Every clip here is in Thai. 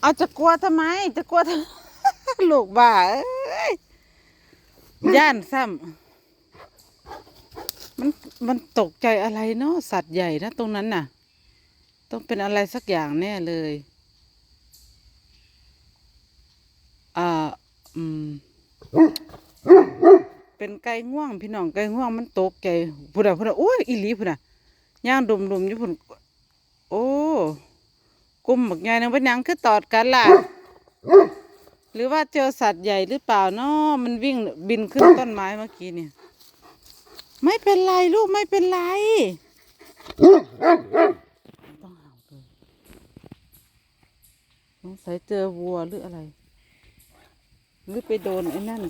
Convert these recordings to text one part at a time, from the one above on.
เอาจะกลัวทำไม จะกลัวทำลูกบ้าเอ้ยย่านซ้ำมันมันตกใจอะไรเนาะสัตว์ใหญ่นะตรงนั้นน่ะ ต้องเป็นอะไรสักอย่างแน่เลย อ่า อืม เป็นไก่ง่วง พี่น้องไก่ง่วงมันตกใจพุ่นอะพุ่นอะโอ้ยอีหลีพุ่นอะย่างดมๆอยู่พุ่นโอ้ กลุ่มบักใหญ่นึงเป็นยังคือตอดกันล่ะ หรือว่าเจอสัตว์ใหญ่หรือเปล่าเนาะมันวิ่งบินขึ้นต้นไม้เมื่อกี้เนี่ย ไม่เป็นไรลูกไม่เป็นไรต้องเห่าเลยสงสัยเจอวัวหรืออะไร หรือไปโดนไอ้นั่น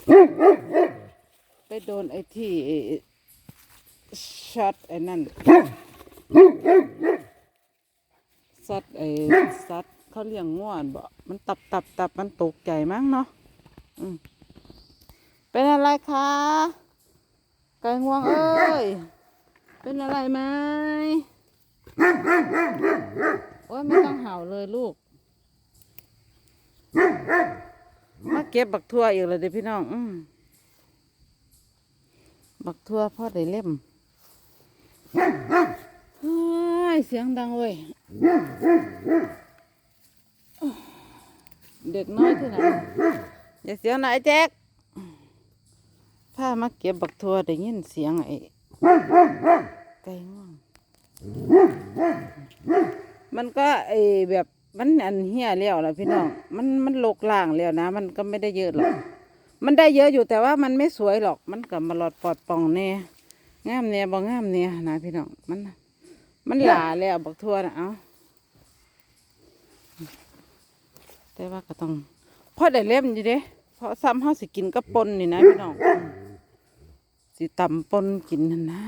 ไปโดนไอ้ที่ช็อตไอ้นั่น สัตว์ไอ้สัตว์เขาเลี้ยงง่วนบ่ มันตับตับตับมันตกใจมั้งเนาะเป็นอะไรคะไก่ง่วงเอ้ย เป็นอะไรไหมโอ้ยไม่ต้องเห่าเลยลูก มาเก็บบักทั่วอีกเลยเด้อพี่น้องอบักทั่วพ่อได้เล่ม ยเสียงดังเว้ยเด็กน้อยที่ไหนอย่าเสียงไหนแจ๊กพามาเก็บบักทัวได้ยินเสียงไอ้ไก่ง่วงมันก็ไอ้แบบมันอันเหี้ยแล้วล่ะพี่น้องมันมันโลกล่างแล้วนะ มันก็ไม่ได้เยอะหรอก มันได้เยอะอยู่แต่ว่ามันไม่สวยหรอก มันก็มาหลอดปอดป่องแน่งามแน่บ่งามแน่นะพี่น้องมัน มันหลาแล้วบักทั่วนะเอาแต่ว่าก็ต้องพอได้เล่มอยู่เด้เพราะซ้ำเฮาสิกินก็ปนนี่นะพี่น้องอืมสิตำปนกินนั่นนะ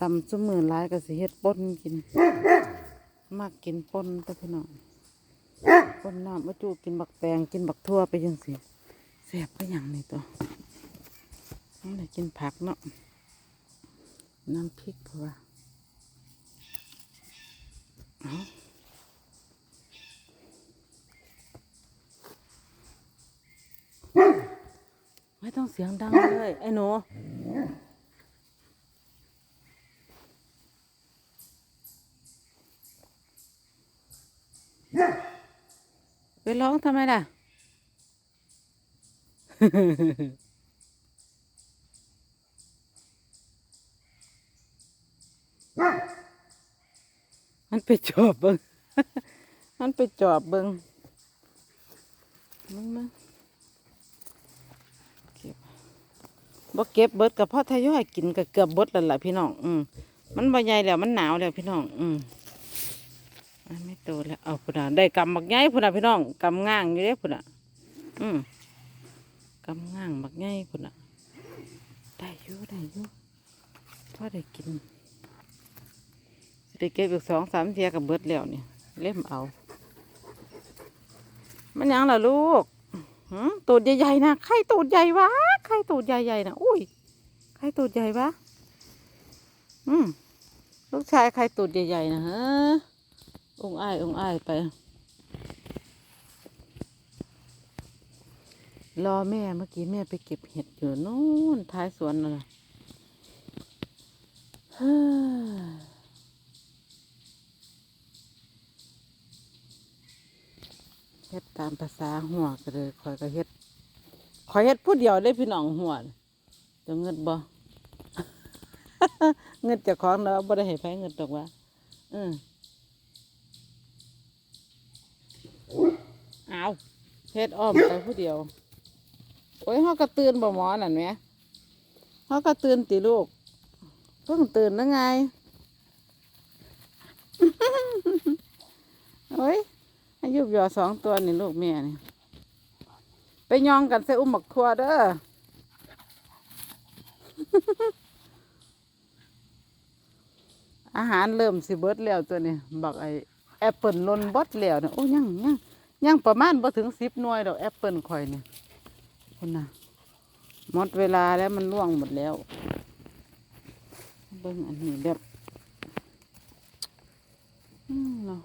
ตำซุมือหลายก็สิเฮ็ดปนกิน มากกินปนแต่พี่น้องปนน้ำมะจูกินบักแตงกินบักทั่วไปยังสิแซ่บก็อย่างนี้ตัวต้องได้กินผักเนาะ น้ำพริกเพราะว่าเอาไม่ต้องเสียงดังเลย ไอ้หนูไปร้องทำไมล่ะ มันไปจอบเบิงมันไปจอบเบิงมึงมึงเก็บบ่เก็บเบิดกับพ่อทยอยกินกับเกือบเบิดแล้วล่ะพี่น้อง อืมมันใบใหญ่แล้วมันหนาวแล้วพี่น้อง อืมอันไม่โตแล้ว เอาพุ่นน่ะได้กำบักใหญ่พุ่นน่ะพี่น้องกำง่างอยู่เด้พุ่นน่ะ อืมกำง่างบักใหญ่พุ่นน่ะ ได้อยู่ได้อยู่พ่อได้กิน ได้เก็บอีกสองสามเทียกับเบิดแล้วเนี่ยเล่มเอา มันยังล่ะลูกตูดใหญ่ๆนะไข่ตูดใหญ่วะไข่ตูดใหญ่ๆนะอุ้ยไข่ตูดใหญ่วะอืมลูกชายไข่ตูดใหญ่ๆนะฮะองอ้ายองอ้ายไป รอแม่เมื่อกี้แม่ไปเก็บเห็ดอยู่นู่นท้ายสวนน่ะนะ เฮ็ดตามภาษาหัวก็เลยคอยก็เฮ็ดคอยเฮ็ดผู้เดียวได้พี่น้องหัวจะเงินบ่เงินเจากของเนาะบ่ได้ให้ไผเงินดอกว่าอืมเอาเฮ็ดอ้อมไปผู้เดียว โอ้ยเฮาก็ตื่นบ่หมอนั่นแหมเฮาก็ตื่นติลูกเพิ่งตื่นแล้วไง โอ้ย ยุยอสองตัวนี่ลูกแม่นี่ไปยองกันใส่อุ้มบักทัวเด้ออาหารเริ่มสิเบิดแล้วตัวนี้บักไอแอปเปิลลนบดแล้วเนี่ยโอ้ยังยังยังประมาณบ่ถึงสิบหน่วยดอกแอปเปิลข่อยนี่คุณนะหมดเวลาแล้วมันล่วงหมดแล้วเบิ่งอันนี้แบบอืมเนาะ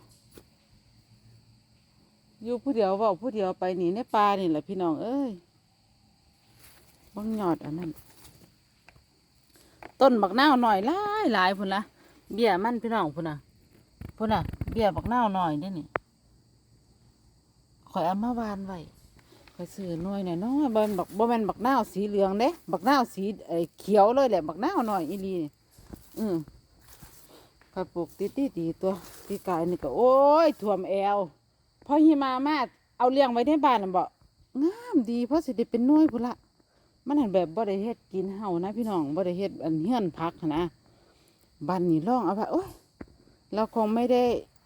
อยู่ผู้เดียวเว่าผู้เดียวไปหนีในป่านี่แหละพี่น้องเอ้ยบังยอดอันนั้นต้นบักนาวหน่อยหลายหลายพุ่นละเบี้ยมันพี่น้องพุ่นน่ะพุ่นน่ะ เบี้ยบักนาวหน่อยเด้นี่ข่อยเอามาวานไว้ข่อยซื้อหน่วยหน่อยน้อยบ่แม่นบักบ่แม่นบักนาวสีเหลืองเด้บักนาวสีไอ้เขียวเลยแหละบักนาวหน่อยอีหลีนี่อือข่อยปลูกติดๆดีตัวปีกายนี่ก็โอ้ยท่วมแอว พอหิมามาเอาเลี้ยงไว้ในบ้านน่ะบ่งามดีเพราะสิได้เป็นน่วยพุ่นละมันเห็นแบบบ่ได้เฮ็ดกินเฮานะ พี่น้องบ่ได้เฮ็ดอันเฮือนพักนะบันนี่ลองเอาไปโอ้ยเราคงไม่ได้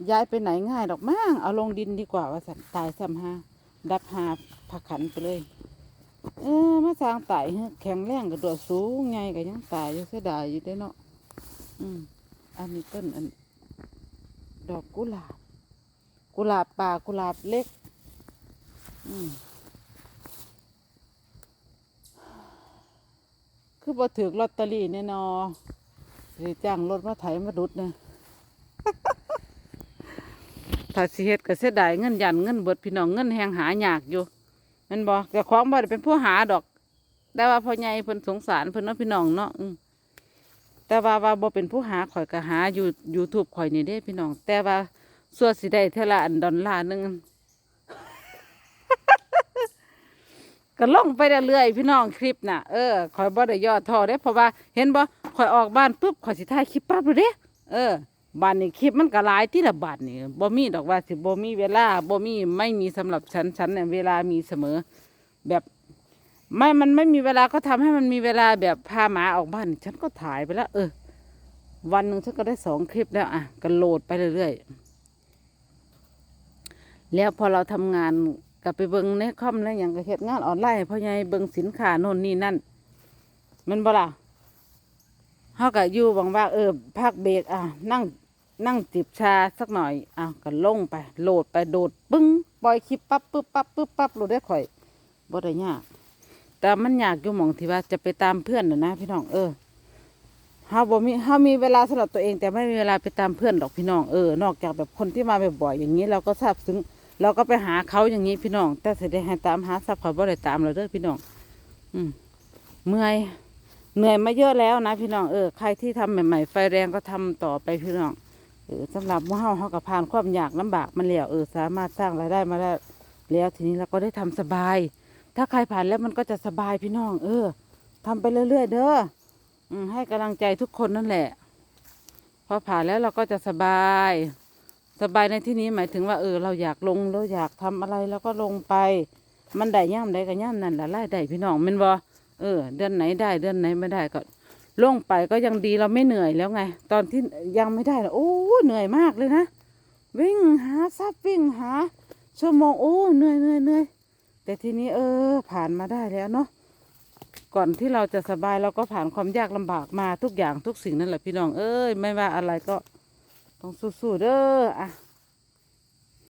ย้ายไปไหนง่ายดอกมั้งเอาลงดินดีกว่าว่าสันตายซ้ำหาดับหาผักขันไปเลย เออมาสร้างตายเฮ้แข็งแรงกระโดดสูงไงก็ยังตายอยู่เสียดายอยู่ได้เนาะอืมอันนี้ต้นอัน ดอกกุหลาบ กุหลาบป่ากุหลาบเล็กคือบ่ถือลอตเตอรี่แน่นอสิจ้างรถมาไถมาดุดเนี่ยถ้าสิเฮ็ดก็เสียดายเงินยันเงินเบิดพี่น้องเงินแหงหายากอยู่มันบ่แต่ของบ่ได้เป็นผู้หาดอก แต่ว่าพ่อใหญ่เพิ่นสงสารเพิ่นเนาะพี่น้องเนาะแต่ว่าว่าบ่เป็นผู้หาข่อยก็หาอยู่ YouTube ข่อยนี่เด้พี่น้อง แต่ว่า ส่วนสิได้เท่าละอันดอลลาหนึงก็ล่องไปเรื่อยๆพี่น้องคลิปน่ะเออคอยบ่ได้ย่อท้อเด้เพราะว่าเห็นบ่คอยออกบ้านปุ๊บคอยสิถ่ายคลิปปั๊บเลยเด้เออบ้านนี้คลิปมันก็หลายที่ละบาทนี่บ่มีดอกว่าสิบ่มีเวลาบ่มีไม่มีสำหรับฉันฉันเนี่ยเวลามีเสมอ แบบไม่มันไม่มีเวลาก็ทำให้มันมีเวลาแบบพาหมาออกบ้าน ฉันก็ถ่ายไปแล้ว เออ วันหนึ่งฉันก็ได้สองคลิปแล้วอะก็โหลดไปเรื่อยๆ แล้วพอเราทำงานกับไปเบิงในคอมแล้วอย่างก็เฮ็ดงานออนไลน์พ่อใหญ่เบิงสินค้าโน่นนี่นั่นมันบ่ล่ะเฮาก็อยู่บังว่าเออพักเบรกอะนั่งนั่งจิบชาสักหน่อยอ้าวก็ลงไป โหลดไปโดดปึ้งปล่อยคลิปปั๊บปึ๊บปั๊บปึ๊บปั๊บโหลดได้ข่อยบ่ได้ยากแต่มันยากอยู่หม่องที่ว่าจะไปตามเพื่อนน่ะนะพี่น้องเออเฮาบ่มีเฮามีเวลาสำหรับตัวเอง แต่ไม่มีเวลาไปตามเพื่อนดอกพี่น้องเออนอกจากแบบคนที่มาบ่อยๆอย่างนี้เราก็ทราบซึ้ง เราก็ไปหาเขาอย่างนี้พี่น้อง แต่เสได็จให้ตามหาทรัพย์เขาบ่ได้ตามเราเด้อพี่น้อง อืมเมื่อยเหนื่อยมาเยอะแล้วนะพี่น้องเออใครที่ทำใหม่ๆไฟแรงก็ทำต่อไปพี่น้องเออสำหรับหมู่เฮาเฮาก็ผ่านความยากลำบากมันแล้วเออสามารถสร้างรายได้มาได้แล้วทีนี้เราก็ได้ทำสบาย ถ้าใครผ่านแล้วมันก็จะสบายพี่น้อง เออทำไปเรื่อยๆเด้ออืให้กำลังใจทุกคนนั่นแหละ พอผ่านแล้วเราก็จะสบาย สบายในที่นี้หมายถึงว่าเออเราอยากลงเราอยากทำอะไรเราก็ลงไป มันได้ย่ำได้ก็ย่ำนั่นแหละไล่ได้พี่น้องมันบอเออ เดือนไหนได้เดือนไหนไม่ได้ก็ลงไปก็ยังดีเราไม่เหนื่อยแล้วไง ตอนที่ยังไม่ได้โอ้เหนื่อยมากเลยนะวิ่งหาทรัพย์วิ่งหา ชั่วโมงโอ้เหนื่อยเหนื่อยเหนื่อยแต่ทีนี้เออ ผ่านมาได้แล้วเนาะก่อนที่เราจะสบายเราก็ผ่านความยากลำบากมาทุกอย่างทุกสิ่งนั่นแหละพี่น้องเอ้ยไม่ว่าอะไรก็ ต้องสู้ๆเด้ออะ